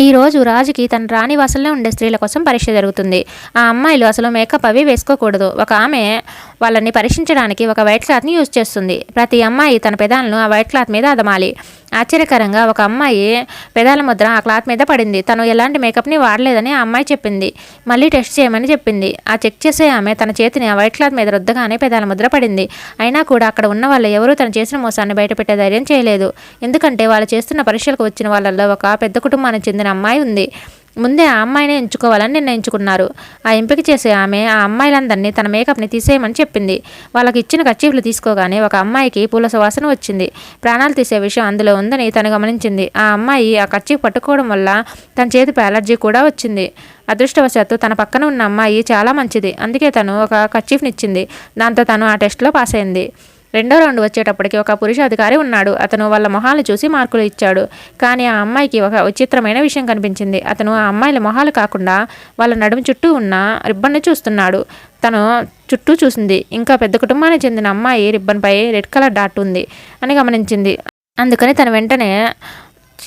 ఈ రోజు రాజుకి తన రాణివాసంలో ఉండే స్త్రీల కోసం పరీక్ష జరుగుతుంది. ఆ అమ్మాయిలు అసలు మేకప్ అవి వేసుకోకూడదు. ఒక ఆమె వాళ్ళని పరీక్షించడానికి ఒక వైట్ క్లాత్ని యూజ్ చేస్తుంది. ప్రతి అమ్మాయి తన పెదాలను ఆ వైట్ క్లాత్ మీద అదమాలి. ఆశ్చర్యకరంగా ఒక అమ్మాయి పెదాల ముద్ర ఆ క్లాత్ మీద పడింది. తను ఎలాంటి మేకప్ని వాడలేదని ఆ అమ్మాయి చెప్పింది. మళ్ళీ టెస్ట్ చేయమని చెప్పింది. ఆ చెక్ చేసే ఆమె తన చేతిని ఆ వైట్ క్లాత్ మీద రుద్దగానే పెదాల ముద్ర పడింది. అయినా కూడా అక్కడ ఉన్న వాళ్ళు ఎవరూ తను చేసిన మోసాన్ని బయటపెట్టే ధైర్యం చేయలేదు. ఎందుకంటే వాళ్ళు చేస్తున్న పరీక్షలకు వచ్చిన వాళ్ళల్లో ఒక పెద్ద కుటుంబానికి చెందిన అమ్మాయి ఉంది. ముందే ఆ అమ్మాయినే ఎంచుకోవాలని నిర్ణయించుకున్నారు. ఆ ఎంపిక చేసే ఆమె ఆ అమ్మాయిలందరినీ తన మేకప్ని తీసేయమని చెప్పింది. వాళ్ళకి ఇచ్చిన కచ్చీఫ్లు తీసుకోగానే ఒక అమ్మాయికి పూల సువాసన వచ్చింది. ప్రాణాలు తీసే విషయం అందులో ఉందని తను గమనించింది. ఆ అమ్మాయి ఆ కచ్చీఫ్ పట్టుకోవడం వల్ల తన చేతిపై అలర్జీ కూడా వచ్చింది. అదృష్టవశాత్తు తన పక్కన ఉన్న అమ్మాయి చాలా మంచిది. అందుకే తను ఒక కచ్చీఫ్నిచ్చింది దాంతో తను ఆ టెస్ట్లో పాస్ అయింది రెండో రౌండ్ వచ్చేటప్పటికి ఒక పురుష అధికారి ఉన్నాడు. అతను వాళ్ళ మొహాలు చూసి మార్కులు ఇచ్చాడు. కానీ ఆ అమ్మాయికి ఒక విచిత్రమైన విషయం కనిపించింది. అతను ఆ అమ్మాయిల మొహాలు కాకుండా వాళ్ళ నడుము చుట్టూ ఉన్న రిబ్బన్ని చూస్తున్నాడు. తను చుట్టూ చూసింది. ఇంకా పెద్ద కుటుంబానికి చెందిన అమ్మాయి రిబ్బన్పై రెడ్ కలర్ డాట్ ఉంది అని గమనించింది. అందుకని తను వెంటనే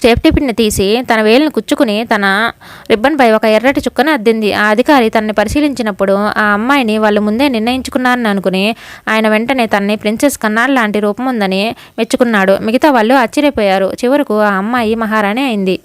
సేఫ్టీ పిన్ని తీసి తన వేలును కుచ్చుకుని తన రిబ్బన్పై ఒక ఎర్రటి చుక్కను అద్దింది. ఆ అధికారి తనని పరిశీలించినప్పుడు ఆ అమ్మాయిని వాళ్ళు ముందే నిర్ణయించుకున్నారని అనుకుని ఆయన వెంటనే తనని ప్రిన్సెస్ కన్నాల్ లాంటి రూపం ఉందని మెచ్చుకున్నాడు. మిగతా వాళ్ళు ఆశ్చర్యపోయారు. చివరకు ఆ అమ్మాయి మహారాణి అయింది.